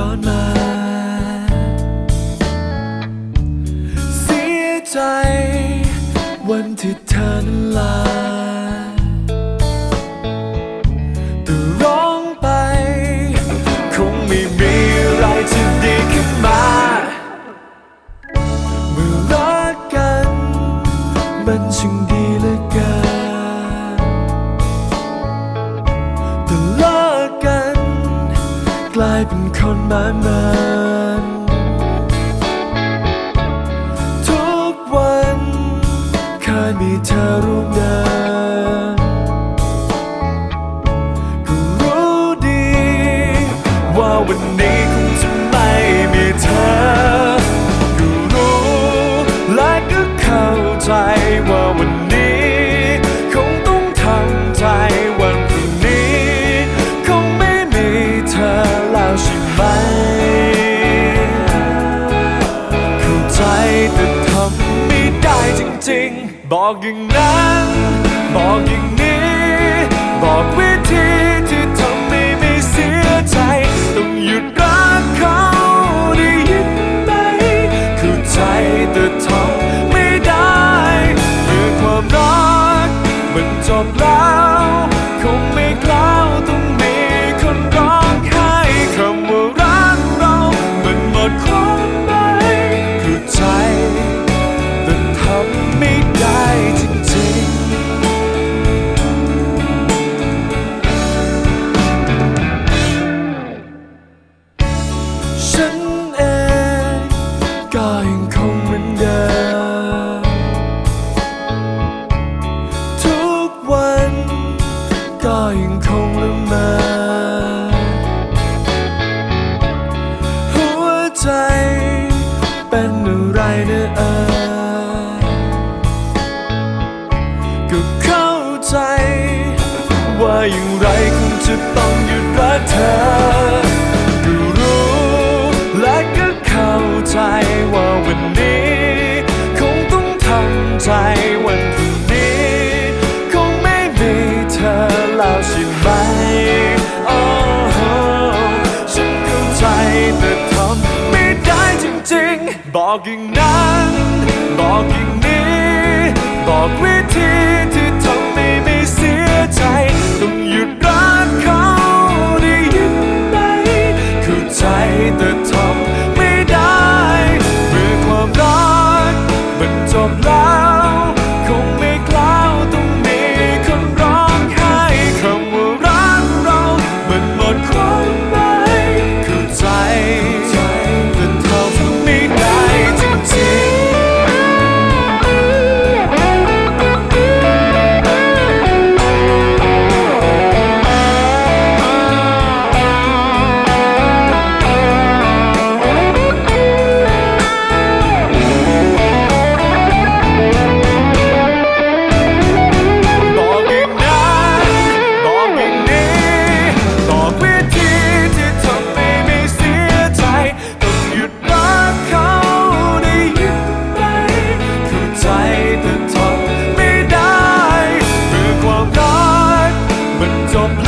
้อนมา เสียใจ วันที่เธอนั้นลา เป็นคนบ้นเมินทุกวันเคยมีเธอรู้ไหม จริง บอกอย่างนั้น บอกอย่างนี้ วัน ก็ยังคงละเมอหัวใจ เป็นอะไรนะเออ บอกอย่างนั้น บอกอย่างนี้ บอกวิธี your place.